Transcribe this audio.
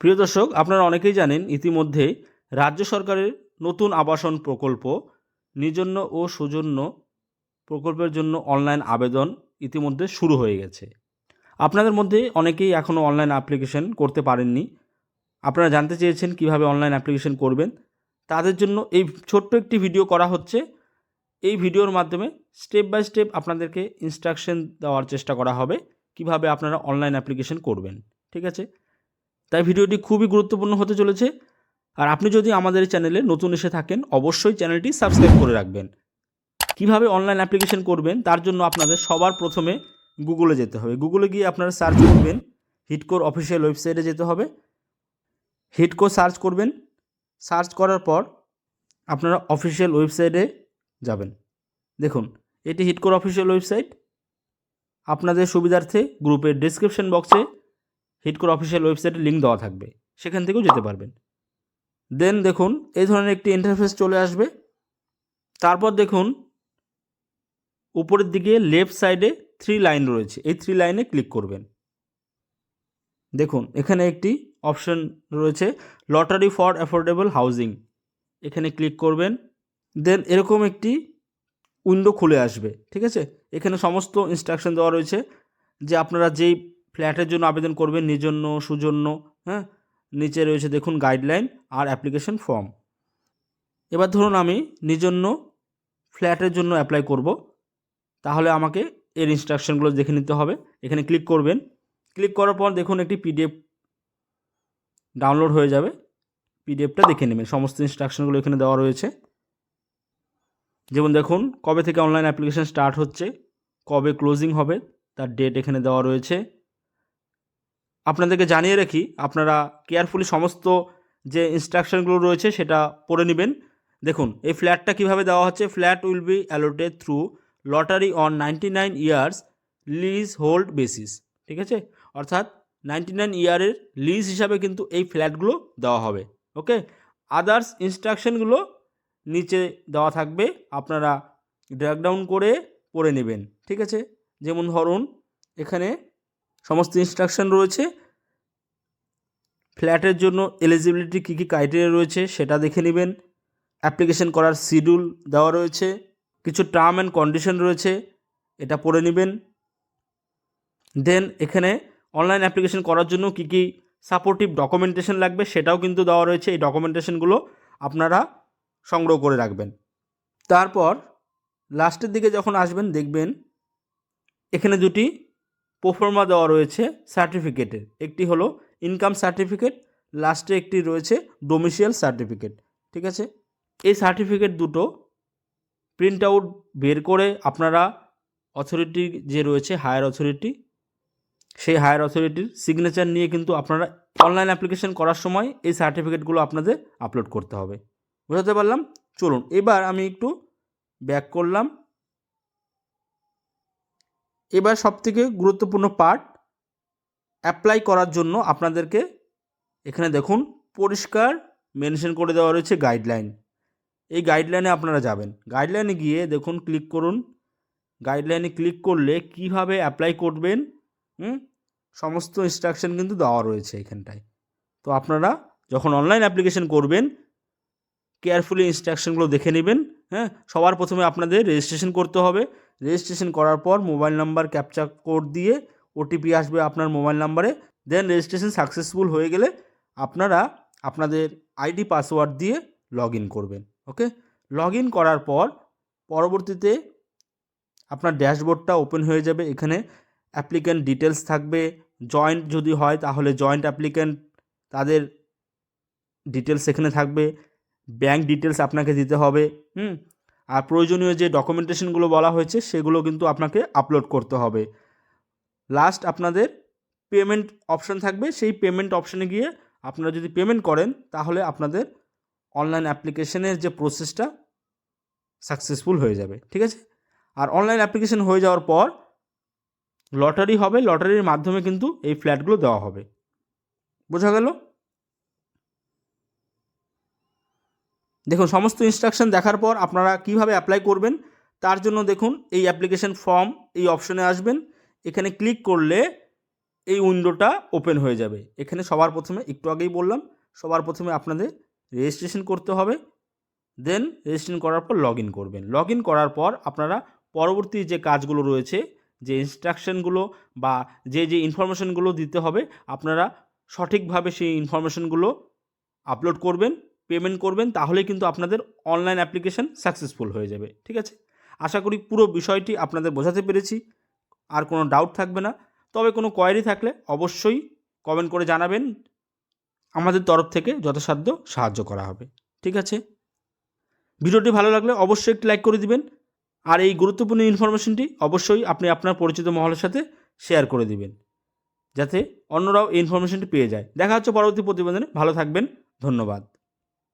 প্রিয় দর্শক, আপনারা অনেকেই জানেন ইতিমধ্যে রাজ্য সরকারের নতুন আবাসন প্রকল্প নিজন্য ও সুজন্য প্রকল্পের জন্য অনলাইন আবেদন ইতিমধ্যে শুরু হয়ে গেছে। আপনাদের মধ্যে অনেকেই এখনও অনলাইন অ্যাপ্লিকেশন করতে পারেননি। আপনারা জানতে চেয়েছেন কীভাবে অনলাইন অ্যাপ্লিকেশন করবেন। তাদের জন্য এই ছোট্ট একটি ভিডিও করা হচ্ছে। এই ভিডিওর মাধ্যমে স্টেপ বাই স্টেপ আপনাদেরকে ইনস্ট্রাকশন দেওয়ার চেষ্টা করা হবে কীভাবে আপনারা অনলাইন অ্যাপ্লিকেশন করবেন। ঠিক আছে? তাই ভিডিওটি খুবই গুরুত্বপূর্ণ হতে চলেছে। আর আপনি যদি আমাদের চ্যানেলে নতুন এসে থাকেন, অবশ্যই চ্যানেলটি সাবস্ক্রাইব করে রাখবেন। কীভাবে অনলাইন অ্যাপ্লিকেশন করবেন, তার জন্য আপনাদের সবার প্রথমে গুগলে যেতে হবে। গুগলে গিয়ে আপনারা সার্চ করবেন, হিটকোর অফিসিয়াল ওয়েবসাইটে যেতে হবে। হিটকো সার্চ করবেন, সার্চ করার পর আপনারা অফিসিয়াল ওয়েবসাইটে যাবেন। দেখুন, এটি হিটকোর অফিসিয়াল ওয়েবসাইট। আপনাদের সুবিধার্থে গ্রুপের ডিসক্রিপশন বক্সে হিটকোর অফিসিয়াল ওয়েবসাইটের লিঙ্ক দেওয়া থাকবে, সেখান থেকেও যেতে পারবেন। দেন দেখুন, এই ধরনের একটি ইন্টারফেস চলে আসবে। তারপর দেখুন, উপরের দিকে লেফট সাইডে থ্রি লাইন রয়েছে। এই থ্রি লাইনে ক্লিক করবেন। দেখুন, এখানে একটি অপশন রয়েছে লটারি ফর অ্যাফোর্ডেবল হাউজিং এখানে ক্লিক করবেন। দেন এরকম একটি উইন্ডো খুলে আসবে, ঠিক আছে? এখানে সমস্ত ইনস্ট্রাকশন দেওয়া রয়েছে যে আপনারা যেই ফ্ল্যাটের জন্য আবেদন করবেন নিজন্য সুজন্য হ্যাঁ? নিচে রয়েছে দেখুন গাইডলাইন আর অ্যাপ্লিকেশন ফর্ম এবার ধরুন আমি নিজন্য ফ্ল্যাটের জন্য অ্যাপ্লাই করব। তাহলে আমাকে এর ইনস্ট্রাকশনগুলো দেখে নিতে হবে। এখানে ক্লিক করবেন। ক্লিক করার পর দেখুন একটি পিডিএফ ডাউনলোড হয়ে যাবে। পিডিএফটা দেখে নেবেন। সমস্ত ইনস্ট্রাকশনগুলো এখানে দেওয়া রয়েছে। যেমন দেখুন, কবে থেকে অনলাইন অ্যাপ্লিকেশন স্টার্ট হচ্ছে, কবে ক্লোজিং হবে, তার ডেট এখানে দেওয়া রয়েছে। আপনাদেরকে জানিয়ে রাখি, আপনারা কেয়ারফুলি সমস্ত যে ইনস্ট্রাকশনগুলো রয়েছে সেটা পড়ে নেবেন। দেখুন, এই ফ্ল্যাটটা কীভাবে দেওয়া হচ্ছে? Flat will be allotted through lottery on ninety nine years leasehold basis ঠিক আছে? অর্থাৎ নাইনটি নাইন ইয়ারের লিজ হিসাবে কিন্তু এই ফ্ল্যাটগুলো দেওয়া হবে ওকে আদার্স ইনস্ট্রাকশনগুলো নিচে দেওয়া থাকবে, আপনারা ড্র্যাগ ডাউন করে পড়ে নেবেন, ঠিক আছে? যেমন ধরুন, এখানে সমস্ত ইনস্ট্রাকশন রয়েছে ফ্ল্যাটের জন্য এলিজিবিলিটি কী কী ক্রাইটেরিয়া রয়েছে সেটা দেখে নেবেন। অ্যাপ্লিকেশন করার শিডিউল দেওয়া রয়েছে। কিছু টার্ম অ্যান্ড কন্ডিশন রয়েছে, এটা পড়ে নেবেন। দেন এখানে অনলাইন অ্যাপ্লিকেশন করার জন্য কী কী সাপোর্টিভ ডকুমেন্টেশন লাগবে সেটাও কিন্তু দেওয়া রয়েছে। এই ডকুমেন্টেশনগুলো আপনারা সংগ্রহ করে রাখবেন। তারপর লাস্টের দিকে যখন আসবেন, দেখবেন এখানে দুটি প্রোফর্মা দেওয়া রয়েছে সার্টিফিকেটের একটি হলো ইনকাম সার্টিফিকেট, লাস্টে একটি রয়েছে ডোমিসিয়াল সার্টিফিকেট, ঠিক আছে? এই সার্টিফিকেট দুটো প্রিন্ট আউট বের করে আপনারা অথরিটি যে রয়েছে হায়ার অথরিটি সেই হায়ার অথরিটির সিগনেচার নিয়ে কিন্তু আপনারা অনলাইন অ্যাপ্লিকেশন করার সময় এই সার্টিফিকেটগুলো আপনাদের আপলোড করতে হবে। বুঝতে পারলাম? চলুন, এবার আমি একটু ব্যাক করলাম। এবার সবথেকে গুরুত্বপূর্ণ পার্ট অ্যাপ্লাই করার জন্য আপনাদেরকে এখানে দেখুন, পরিষ্কার মেনশন করে দেওয়া রয়েছে গাইডলাইন এই গাইডলাইনে আপনারা যাবেন। গাইডলাইনে গিয়ে দেখুন ক্লিক করুন। গাইডলাইনে ক্লিক করলে কীভাবে অ্যাপ্লাই করবেন, হুম? সমস্ত ইনস্ট্রাকশন কিন্তু দেওয়া রয়েছে এখানটায়। তো আপনারা যখন অনলাইন অ্যাপ্লিকেশন করবেন কেয়ারফুলি ইনস্ট্রাকশনগুলো দেখে নেবেন হ্যাঁ? সবার প্রথমে আপনাদের রেজিস্ট্রেশন করতে হবে। রেজিস্ট্রেশন করার পর মোবাইল নাম্বার ক্যাপচা কোড দিয়ে ওটিপি আসবে আপনার মোবাইল নাম্বারে দেন রেজিস্ট্রেশন সাকসেসফুল হয়ে গেলে আপনারা আপনাদের আইডি পাসওয়ার্ড দিয়ে লগ ইন করবেন ওকে লগ ইন করার পর পরবর্তীতে আপনার ড্যাশবোর্ডটা ওপেন হয়ে যাবে, এখানে অ্যাপ্লিক্যান্ট ডিটেলস থাকবে জয়েন্ট যদি হয় তাহলে জয়েন্ট অ্যাপ্লিক্যান্ট তাদের ডিটেলস এখানে থাকবে ব্যাঙ্ক ডিটেলস আপনাকে দিতে হবে, হুম? আর প্রয়োজনীয় যে ডকুমেন্টেশনগুলো বলা হয়েছে সেগুলো কিন্তু আপনাকে আপলোড করতে হবে। লাস্ট আপনাদের পেমেন্ট অপশান থাকবে। সেই পেমেন্ট অপশানে গিয়ে আপনারা যদি পেমেন্ট করেন, তাহলে আপনাদের অনলাইন অ্যাপ্লিকেশনের যে প্রসেসটা সাকসেসফুল হয়ে যাবে। ঠিক আছে? আর অনলাইন অ্যাপ্লিকেশন হয়ে যাওয়ার পর লটারি হবে। লটারির মাধ্যমে কিন্তু এই ফ্ল্যাটগুলো দেওয়া হবে। বোঝা গেল? দেখুন, সমস্ত ইনস্ট্রাকশন দেখার পর আপনারা কীভাবে অ্যাপ্লাই করবেন, তার জন্য দেখুন, এই অ্যাপ্লিকেশন ফর্ম এই অপশনে আসবেন। এখানে ক্লিক করলে এই উইন্ডোটা ওপেন হয়ে যাবে। এখানে সবার প্রথমে, একটু আগেই বললাম, সবার প্রথমে আপনাদের রেজিস্ট্রেশন করতে হবে। দেন রেজিস্ট্রেশন করার পর লগ ইন করবেন। লগ ইন করার পর আপনারা পরবর্তী যে কাজগুলো রয়েছে, যে ইনস্ট্রাকশনগুলো বা যে যে ইনফরমেশনগুলো দিতে হবে, আপনারা সঠিকভাবে সেই ইনফরমেশনগুলো আপলোড করবেন পেমেন্ট করবেন তাহলে কিন্তু আপনাদের অনলাইন অ্যাপ্লিকেশন সাকসেসফুল হয়ে যাবে। ঠিক আছে? আশা করি পুরো বিষয়টি আপনাদের বোঝাতে পেরেছি। আর কোনো ডাউট থাকবে না। তবে কোনো কোয়ারি থাকলে অবশ্যই কমেন্ট করে জানাবেন। আমাদের তরফ থেকে যথাসাধ্য সাহায্য করা হবে। ঠিক আছে? ভিডিওটি ভালো লাগলে অবশ্যই একটি লাইক করে দিবেন। আর এই গুরুত্বপূর্ণ ইনফরমেশনটি অবশ্যই আপনি আপনার পরিচিত মহলের সাথে শেয়ার করে দিবেন। যাতে অন্যরাও এই ইনফরমেশনটি পেয়ে যায়। দেখা হচ্ছে পরবর্তী প্রতিবেদনে। ভালো থাকবেন। ধন্যবাদ।